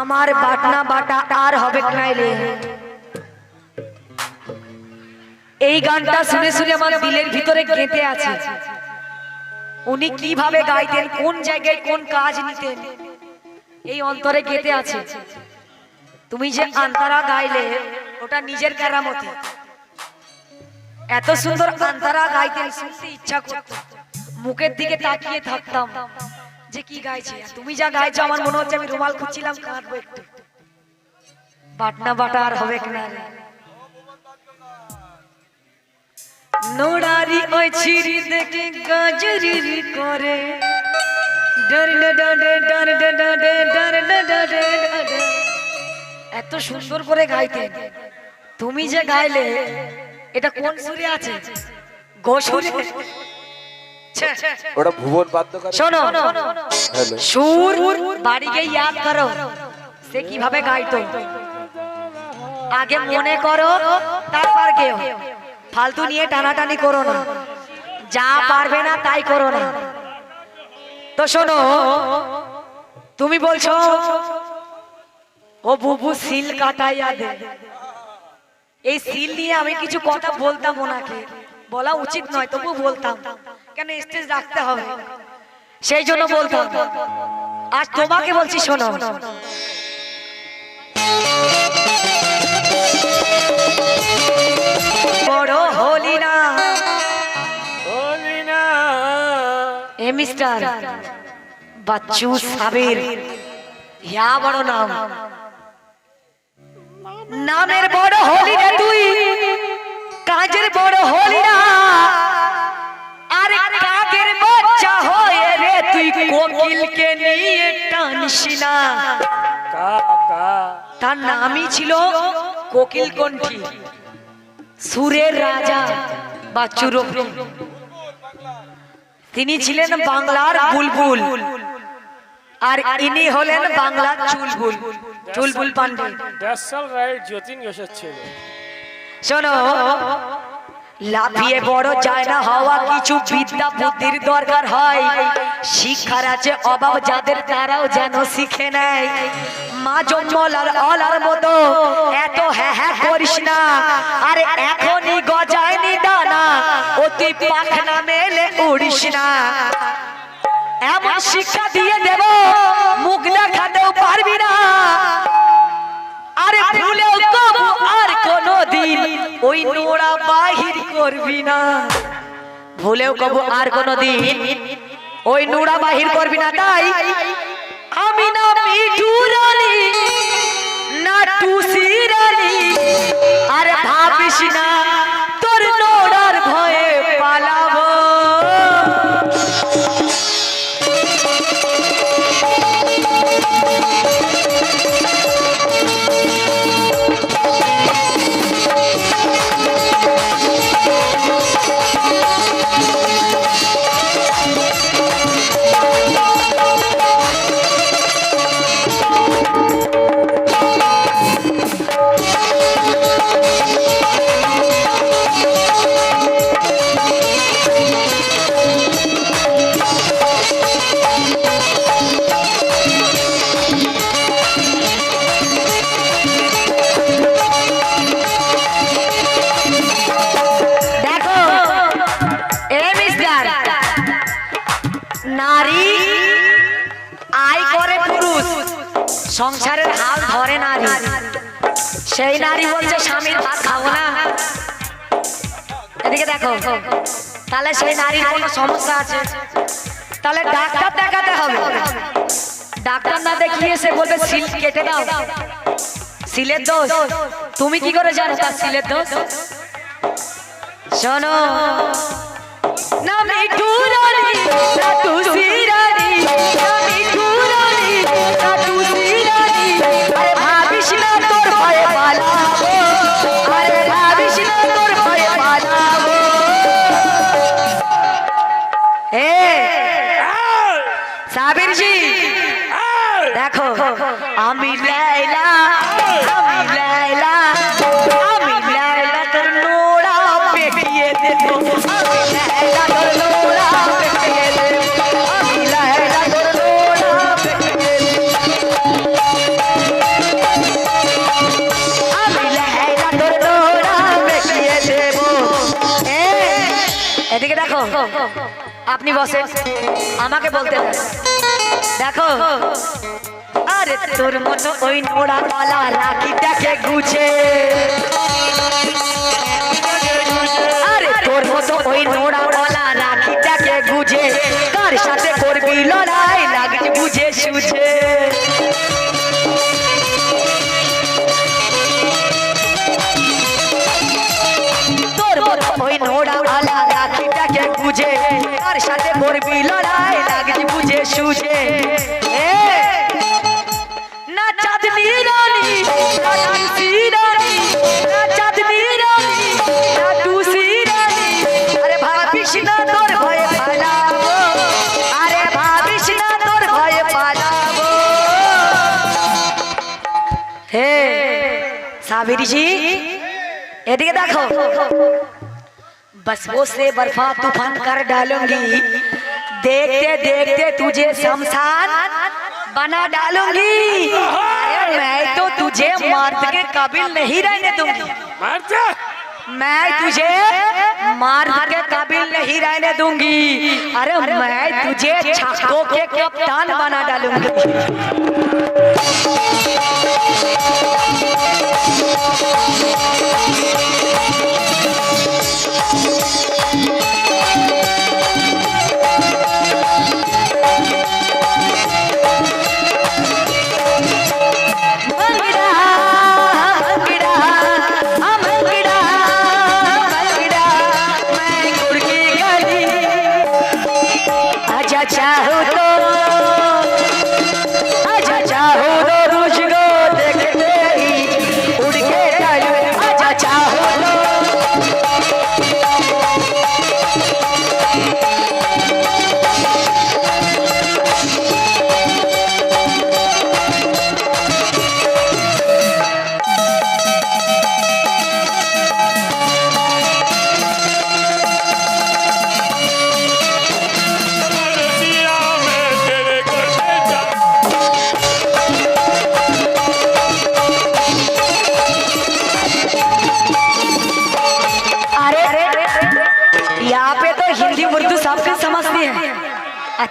আমার বাটনা বাটা আর হবে নাইলে? এই গানটা শুনে শুনে আমার দিলের ভিতরে গেঁথে আছে। উনি কীভাবে গাইতেন, কোন জায়গায় কোন কাজ নিতেন, এই অন্তরে গেঁথে আছে। তুমি যে আন্তারা গাইলে, ওটা নিজের কেরামতি। এত সুন্দর আন্তারা গাইতেন, শুনতে ইচ্ছা করত। মুখের দিকে তাকিয়ে থাকতাম। যে কি তুমি যা গাইছো, আমার মনে হচ্ছে আমি রুমাল খুঁজছিলাম একটু? বাটনা বাটা আর হবে কিনা নোড়ারি ওই দেখে গাজরি করে। এত সুন্দর করে গাইতে। তুমি যে গাইলে, এটা কোন সুরে আছে? গোসুরে ওটা ভুবন শোনো। সুর বাড়ি গিয়ে ইয়াদ করো। সে কীভাবে গাইতো? আগে মনে করো তারপর কেউ ফালতু নিয়ে টানাটানি করো না। যা পারবে না তাই করো না। তো শোনো তুমি বলছো ও বুবু সিল কাটাইয়া দে। এই সিল নিয়ে আমি কিছু কথা বলতাম ওনাকে। বলা উচিত নয় তবু বলতাম। কেন স্টেজ রাখতে হবে? সেই জন্য বলতাম আজ তোমাকে বলছি শোনো। বড় হলি না। এ মিস্টার বাচ্চু সাবির। ইয়া বড় নাম। নামের বড় হলি না তুই। কাজের বড় হলি না। কোকিলকে নিয়ে টানিস না। তার নামই ছিল কোকিল কণ্ঠী। সুরের রাজা বাচ্চু রফি তিনি ছিলেন বাংলার বুলবুল। আর ইনি হলেন বাংলার চুলবুল চুলবুল পান্ডে শোনো লাফিয়ে বড় যায় না হওয়া কিছু বিদ্যা বুদ্ধির দরকার হয়। শিক্ষার আছে অভাব যাদের তারাও যেন শিখে নেয়। মা জন্মলার অলার মতো এত হ্যাঁ হ্যাঁ করিস না। আরে এখনই গজায়নি দানা অতি পাখনা মেলে উড়িস না। এমন শিক্ষা দিয়ে দেব ওই নোড়া বাহির করবি না। ভুলেও কব আর কোনো দিন ওই নোড়া বাহির করবি না, তাই আমি না মিঠু রানী, না টুসি রানী, আরে ভাবিস না সংসারের হাল ধরে নারী। সেই নারী বলছে, স্বামীর ভাত খাব না। এদিকে দেখো, তাহলে সেই নারীর কোনো সমস্যা আছে? তাহলে ডাক্তার দেখাতে হবে। ডাক্তার না দেখিয়ে সে বলবে, সিল কেটে দাও। সিলের দোষ? তুমি কি করে জানো তার সিলের দোষ? শোনো। না মিঠু এদিকে দেখো। আপনি বসেন। আমাকে বলতে দেখো। আরে তোর মতো ওই নোড়া পালা রাখিটাকে গুছে। আরে তোর মতো ওই নোড়া পালা রাখিটাকে গুজে কার সাথে করবি লড়াই লাগছে বুঝে সুঝে। তোর মতো ওই নোড়া রাখিটাকে গুজে কার সাথে করবি লড়াই লাগছে বুঝে সুঝে। তোর তোর এদিকে দেখো। बस वो से बर्फा तूफ़ान कर डालूँगी। देखते देखते तुझे शमशान बना डालूँगी। मैं तो तुझे मारने के काबिल नहीं रहने दूँगी। मैं तुझे मार के काबिल नहीं रहने दूँगी। अरे मैं तुझे छाकों के कप्तान बना डालूँगी।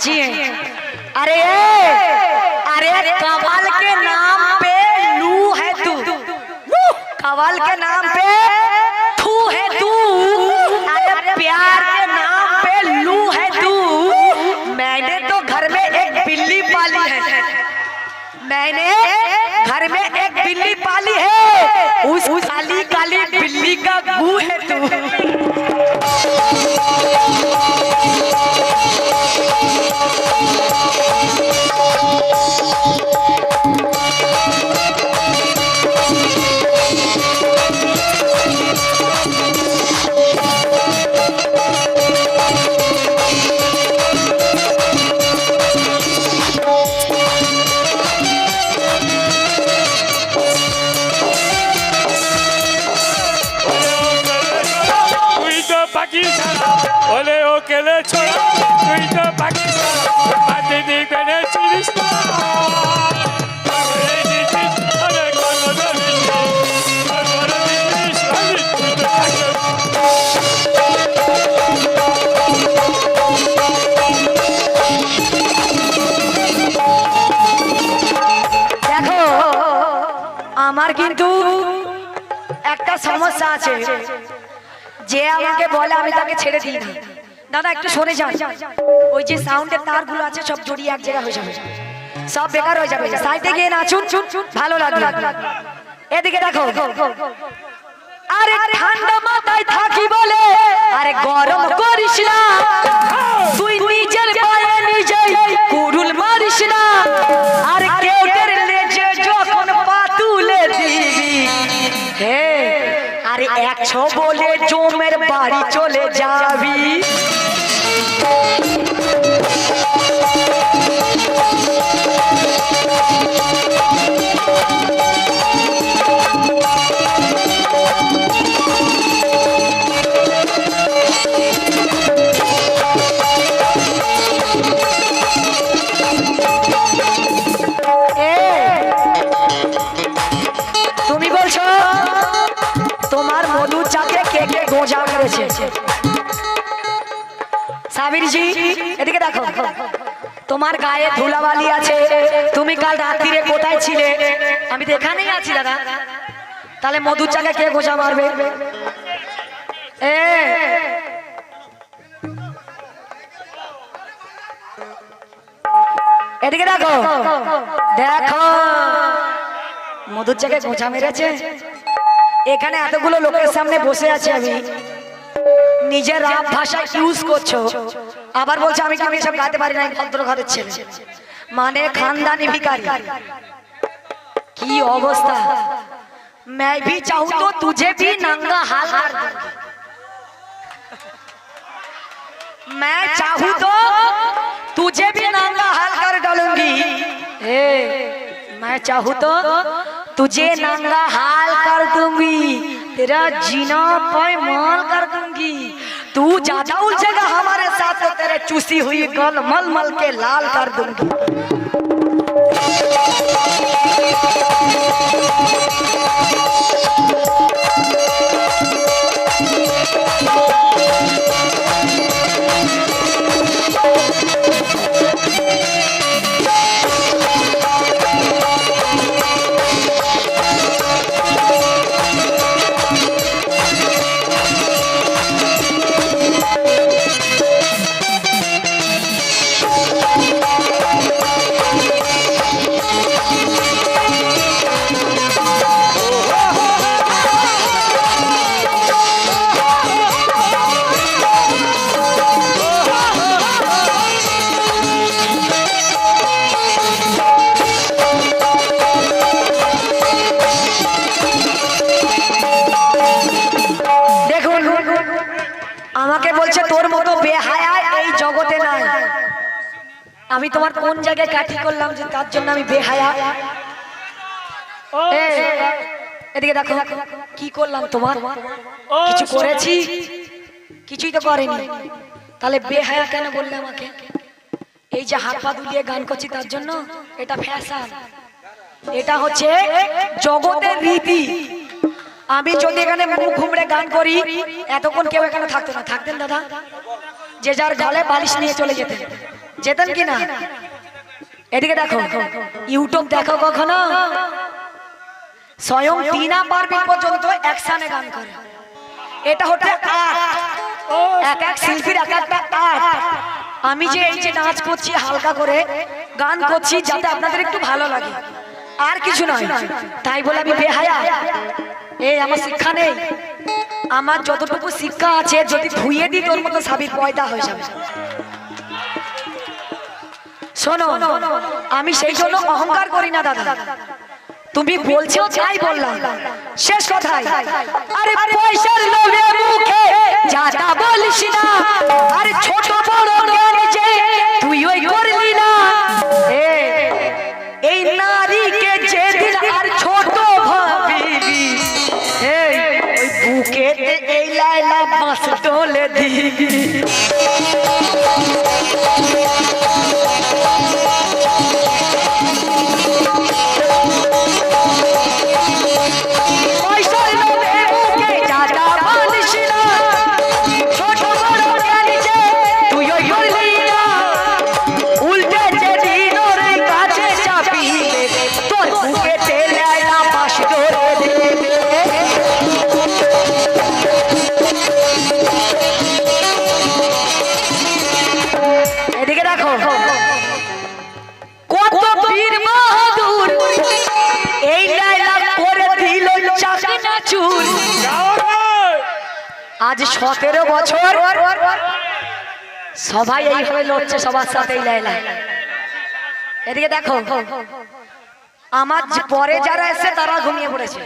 谢谢。আমার কিন্তু একটা সমস্যা আছে। যে আমাকে বলে আমি তাকে ছেড়ে দিই না। দাদা, একটু শুনে যান। ওই যে সাউন্ডের তারগুলো আছে, সব জড়িয়ে এক জায়গা হয়ে যাবে। সব বেকার হয়ে যাবে। সাইডে গিয়ে নাচুন। ভালো লাগবে এদিকে দেখো। আরে ঠান্ডা মাথায় থাকি বলে, আরে গরম করিস না। তুই নিজের পায়ে নিজেই কুরুল মারিস না। আরে একশো বলে জমের বাড়ি চলে যাবি। তোমার মধু চাকে কে কে গোঁজা করেছে সাবির জি এদিকে দেখো। তোমার গায়ে ধুলাবালি আছে। তুমি কাল রাত্রিরে কোথায় ছিলে? আমি তো এখানেই আছি, দাদা। তাহলে মধুর চাকে কে গোসা মারবে? এদিকে দেখো। দেখো। মধুর চাকে গোছা মেরেছে। এখানে এতগুলো লোকের সামনে বসে আছি আমি। নিজের রাব ভাষা ইউজ করছো আবার বলছো আমি কি আমি সব গাতে পারি না আমি ভদ্র ঘরের ছেলে মানে খানদানি ভিখারি কি অবস্থা मैं भी चाहूं तो तुझे भी नंगा हाल कर दूंगी मैं चाहूं तो तुझे भी नंगा हाल कर डालूंगी ए, मैं चाहूं तो तुझे नंगा हाल कर दूंगी तेरा जीना पैमाल कर दूँगी। तू ज़्यादा उलझेगा हमारे साथ तो तेरे चूसी हुई गल मल मल के लाल कर दूँगी। আমি তোমার কোন জায়গায় কাঠি করলাম যে তার জন্য আমি বেহায়া? এদিকে দেখো কি করলাম তোমার? কিছু করেছি? কিছুই তো করেনি। তাহলে বেহায়া কেন বললে আমাকে? এই যে হাত পা দুলিয়ে গান করছি তার জন্য এটা ফ্যাশন। এটা হচ্ছে জগতের রীতি। আমি যদি এখানে মুখ ঘুমড়ে গান করি এতক্ষণ কেউ এখানে থাকতো না। থাকতেন দাদা? যে যার গালে বালিশ নিয়ে চলে যেতেন। যেতেন কি না? এদিকে দেখো। ইউটিউব দেখো কখনো? স্বয়ং টিনা পারভিন পর্যন্ত একসানে গান করে। এটা হচ্ছে আর্ট। এক এক শিল্পীর এক একটা আর্ট। আমি যে এই যে নাচ করছি হালকা করে গান করছি যাতে আপনাদের একটু ভালো লাগে। আর কিছু নয়। তাই বলে আমি বেহায়া। এই আমার শিক্ষা নেই। আমার যতটুকু শিক্ষা আছে যদি ধুইয়ে দিই তোর মতো সাবির পয়দা হয়ে যাবে। শোনো আমি সেই জন্য অহংকার করি না দাদা। তুমি বলছো তাই বললাম। শেষ কথাই। আরে পয়সার লোভে মুখে যাতা বলিস না। আরে ছোট বড় জ্ঞান যে তুই ওই করলি সতেরো বছর। সবাই এইভাবে লড়ছে সবার সাথে এদিকে দেখো, আমার পরে যারা এসে তারা ঘুমিয়ে পড়েছে।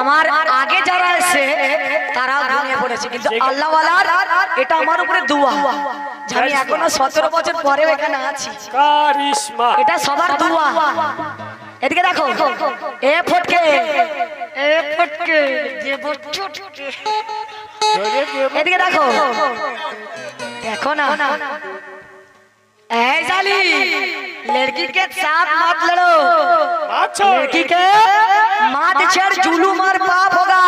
আমার আগে যারা এসে তারা ঘুমিয়ে পড়েছে। কিন্তু আল্লাহ এটা আমার উপরে দুয়া। আমি এখনও সতেরো বছর পরে এখানে আছি। এটা সবার দুয়া। এদিকে দেখো, এ ফটকে এ ফটকে, যে ফটকে। এদিকে দেখো দেখো না ऐ साली लड़की के साथ मत लड़ो আচ্ছা लड़की के माथ छेड़ जुलूम और पाप होगा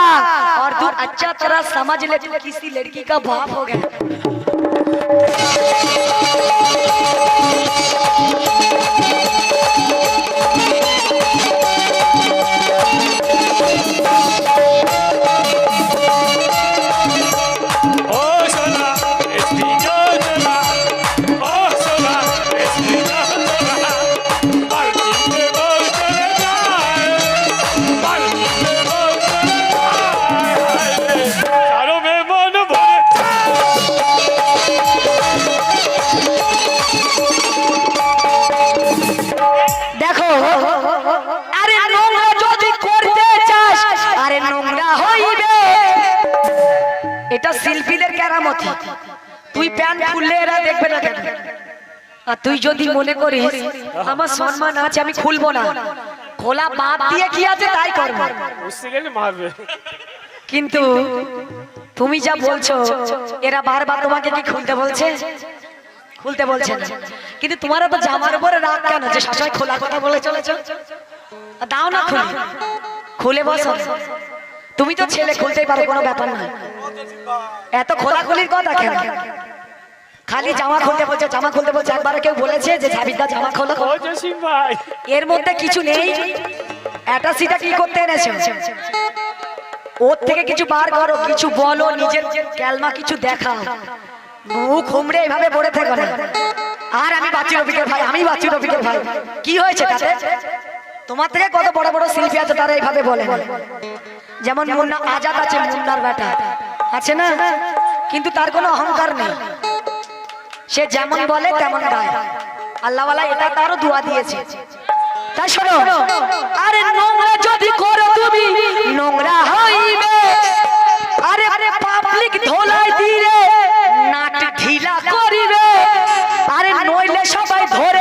और तू अच्छा तरह समझ ले तू किसी लड़की का बाप এটা শিল্পীদের কেরামতি। তুই প্যান খুললে এরা দেখবে না কেন? আর তুই যদি মনে করিস, আমার সম্মান আছে, আমি খুলবো না। খোলা বাদ দিয়ে কি আছে, তাই করব। কিন্তু তুমি যা বলছো, এরা বারবার তোমাকে কি খুলতে বলছে? খুলতে বলছে না। কিন্তু তোমার তো জামার উপরে রাগ কেন? যে সবসময় খোলা কথা বলে চলেছ? দাও না খুলে বসো। তুমি তো ছেলে খুলতেই পারো কোনো ব্যাপার না। এত খোলাখুলির কথা কেন? খালি জামা খুলতে বলছে জামা খুলতে বলছে। একবার কেউ বলেছে যে ঝাবিদা জামা খোলো এর মধ্যে কিছু নেই। এটা সেটা কি করতে এনেছো? ওর থেকে কিছু বার করো কিছু বলো নিজের ক্যালমা কিছু দেখা। মুখ হুমড়ে এইভাবে পড়ে থেকো না। আর আমি বাচ্চু রফিকের ভাই আমি বাচ্চু রফিকের ভাই। কি হয়েছে তাতে? তোমার থেকে কত বড় বড় শিল্পী আছে তারা এইভাবে বলে যেমন মুন্না আজাদ আছে, মুন্নার বেটা। আছে না? কিন্তু তার কোনো অহংকার নেই। সে যেমন বলে, তেমন গায়। আল্লাহওয়ালা এটা তারও দোয়া দিয়েছে। আরে নোংরা যদি করো তুমি, নোংরা হইবে। আরে আরে পাবলিক ধোলাই দিলে, নাট ঢিলা করিবে। আরে নইলে সবাই ধরে